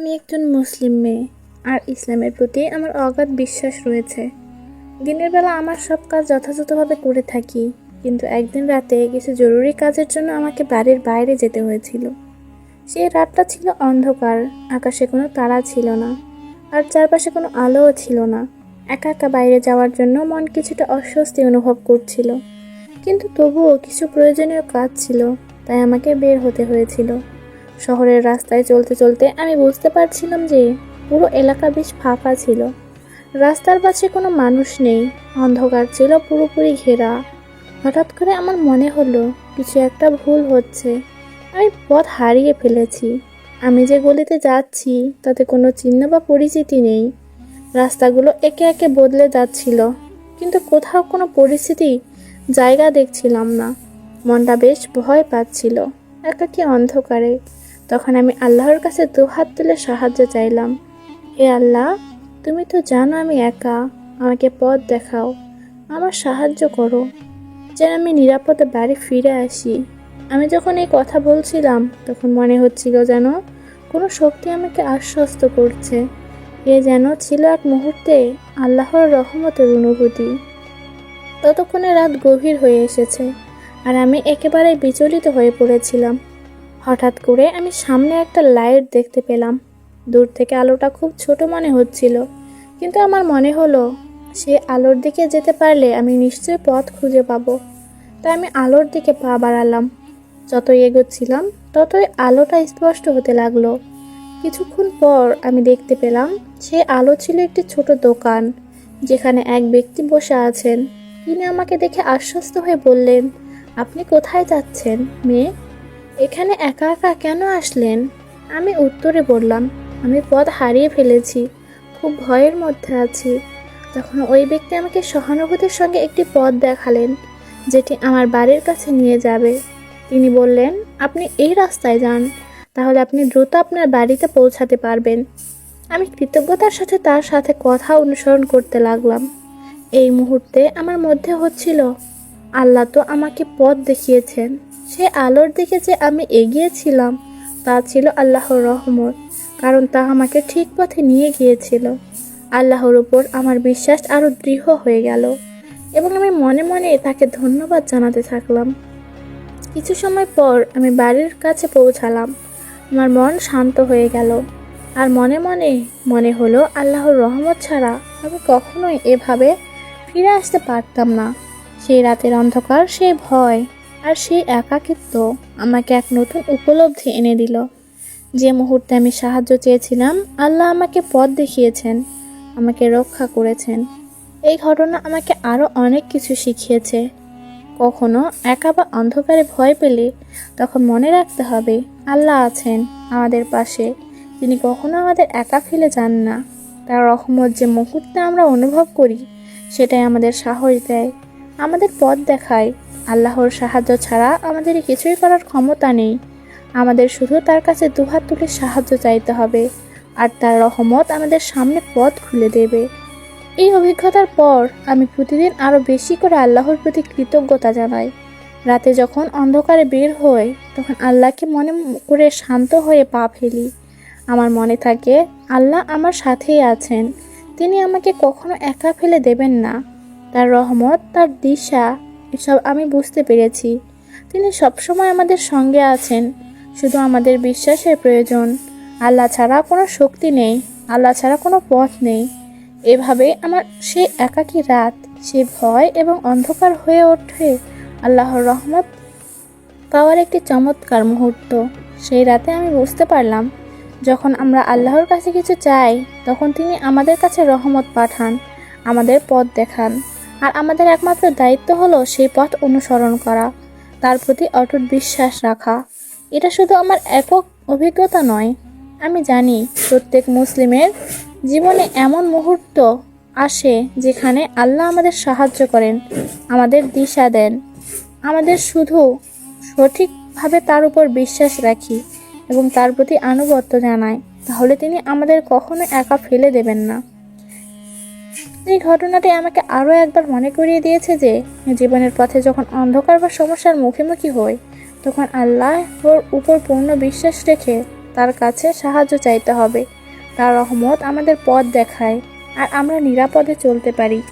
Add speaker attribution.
Speaker 1: আমি একজন মুসলিম মেয়ে, আর ইসলামের প্রতি আমার অগাধ বিশ্বাস রয়েছে। দিনের বেলা আমার সব কাজ যথাযথভাবে করে থাকি, কিন্তু একদিন রাতে কিছু জরুরি কাজের জন্য আমাকে বাড়ির বাইরে যেতে হয়েছিল। সেই রাতটা ছিল অন্ধকার, আকাশে কোনো তারা ছিল না, আর চারপাশে কোনো আলোও ছিল না। একা একা বাইরে যাওয়ার জন্য মন কিছুটা অস্বস্তি অনুভব করছিল। কিন্তু তবুও কিছু প্রয়োজনীয় কাজ ছিল, তাই আমাকে বের হতে হয়েছিল। শহরের রাস্তায় চলতে চলতে আমি বুঝতে পারছিলাম যে পুরো এলাকা বেশ ফাঁকা ছিল। রাস্তার পাশে কোনো মানুষ নেই, অন্ধকার ছিল, পুরোপুরি ঘেরা। হঠাৎ করে আমার মনে হলো, কিছু একটা ভুল হচ্ছে। আমি পথ হারিয়ে ফেলেছি। আমি যে গলিতে যাচ্ছি, তাতে কোনো চিহ্ন বা পরিচিতি নেই। রাস্তাগুলো একে একে বদলে যাচ্ছিল, কিন্তু কোথাও কোনো পরিস্থিতি, জায়গা দেখছিলাম না। মনটা বেশ ভয় পাচ্ছিল, একাকি অন্ধকারে। তখন আমি আল্লাহর কাছে দুহাত তুলে সাহায্য চাইলাম। হে আল্লাহ, তুমি তো জানো আমি একা। আমাকে পথ দেখাও, আমার সাহায্য করো। যেন আমি নিরাপদে বাড়ি ফিরে আসি। আমি যখন এই কথা বলছিলাম, তখন মনে হচ্ছিল যেন কোনো শক্তি আমাকে আশ্বস্ত করছে। এ যেন ছিল এক মুহূর্তে আল্লাহর রহমতের অনুভূতি। ততক্ষণে রাত গভীর হয়ে এসেছে, আর আমি একেবারে বিচলিত হয়ে পড়েছিলাম। হঠাৎ করে আমি সামনে একটা লাইট দেখতে পেলাম। দূর থেকে আলোটা খুব ছোট মনে হচ্ছিল, কিন্তু আমার মনে হলো, সে আলোর দিকে যেতে পারলে আমি নিশ্চয়ই পথ খুঁজে পাবো। তাই আমি আলোর দিকে পা বাড়ালাম। যতই এগোচ্ছিলাম, ততই আলোটা স্পষ্ট হতে লাগল। কিছুক্ষণ পর আমি দেখতে পেলাম, সে আলো ছিল একটি ছোট দোকান, যেখানে এক ব্যক্তি বসে আছেন। তিনি আমাকে দেখে আশ্বস্ত হয়ে বললেন, আপনি কোথায় যাচ্ছেন, মেয়ে? এখানে একা একা কেন আসলেন? আমি উত্তরে বললাম, আমি পথ হারিয়ে ফেলেছি, খুব ভয়ের মধ্যে আছি। তখন ওই ব্যক্তি আমাকে সহানুভূতির সঙ্গে একটি পথ দেখালেন, যেটি আমার বাড়ির কাছে নিয়ে যাবে। তিনি বললেন, আপনি এই রাস্তায় যান, তাহলে আপনি দ্রুত আপনার বাড়িতে পৌঁছাতে পারবেন। আমি কৃতজ্ঞতার সাথে তার সাথে কথা অনুসরণ করতে লাগলাম। এই মুহূর্তে আমার মধ্যে হচ্ছিল আল্লাহ তো আমাকে পথ দেখিয়েছেন। সে আলোর দিকে যে আমি এগিয়েছিলাম, তা ছিল আল্লাহর রহমত, কারণ তা আমাকে ঠিক পথে নিয়ে গিয়েছিল। আল্লাহর উপর আমার বিশ্বাস আরও দৃঢ় হয়ে গেল, এবং আমি মনে মনে তাকে ধন্যবাদ জানাতে থাকলাম। কিছু সময় পর আমি বাড়ির কাছে পৌঁছালাম। আমার মন শান্ত হয়ে গেল, আর মনে মনে মনে হলো, আল্লাহর রহমত ছাড়া আমি কখনোই এভাবে ফিরে আসতে পারতাম না। সেই রাতের অন্ধকার সেই ভয় আর সেই একাকিত্ব আমাকে এক নতুন উপলব্ধি এনে দিল। যে মুহূর্তে আমি সাহায্য চেয়েছিলাম, আল্লাহ আমাকে পথ দেখিয়েছেন, আমাকে রক্ষা করেছেন। এই ঘটনা আমাকে আরও অনেক কিছু শিখিয়েছে। কখনো একা বা অন্ধকারে ভয় পেলে তখন মনে রাখতে হবে, আল্লাহ আছেন আমাদের পাশে। তিনি কখনো আমাদের একা ফেলে যান না। তার রহমত যে মুহূর্তে আমরা অনুভব করি, সেটাই আমাদের সাহস দেয়। আমাদের পথ দেখায়। আল্লাহর সাহায্য ছাড়া আমাদের কিছুই করার ক্ষমতা নেই। আমাদের শুধু তার কাছে দুহাত তুলে সাহায্য চাইতে হবে, আর তার রহমত আমাদের সামনে পথ খুলে দেবে। এই অভিজ্ঞতার পর আমি প্রতিদিন আরও বেশি করে আল্লাহর প্রতি কৃতজ্ঞতা জানাই। রাতে যখন অন্ধকারে বের হই, তখন আল্লাহকে মনে করে শান্ত হয়ে পা ফেলি। আমার মনে থাকে, আল্লাহ আমার সাথেই আছেন। তিনি আমাকে কখনো একা ফেলে দেবেন না। তার রহমত, তার দিশা, এসব আমি বুঝতে পেরেছি। তিনি সবসময় আমাদের সঙ্গে আছেন, শুধু আমাদের বিশ্বাসের প্রয়োজন। আল্লাহ ছাড়া কোনো শক্তি নেই, আল্লাহ ছাড়া কোনো পথ নেই। এভাবে আমার সেই একাকী রাত সেই ভয় এবং অন্ধকার হয়ে ওঠে আল্লাহর রহমত পাওয়ার একটি চমৎকার মুহূর্ত। সেই রাতে আমি বুঝতে পারলাম, যখন আমরা আল্লাহর কাছে কিছু চাই, তখন তিনি আমাদের কাছে রহমত পাঠান, আমাদের পথ দেখান। আর আমাদের একমাত্র দায়িত্ব হলো সেই পথ অনুসরণ করা, তার প্রতি অটুট বিশ্বাস রাখা। এটা শুধু আমার একক অভিজ্ঞতা নয়, আমি জানি প্রত্যেক মুসলিমের জীবনে এমন মুহূর্ত আসে যেখানে আল্লাহ আমাদের সাহায্য করেন, আমাদের দিশা দেন। আমাদের শুধু সঠিকভাবে তার উপর বিশ্বাস রাখি এবং তার প্রতি আনুগত্য জানাই, তাহলে তিনি আমাদের কখনো একা ফেলে দেবেন না। এই ঘটনাটি আমাকে আরও একবার মনে করিয়ে দিয়েছে যে, জীবনের পথে যখন অন্ধকার বা সমস্যার মুখোমুখি হই, তখন আল্লাহর উপর পূর্ণ বিশ্বাস রেখে তার কাছে সাহায্য চাইতে হবে। তার রহমত আমাদের পথ দেখায়, আর আমরা নিরাপদে চলতে পারি।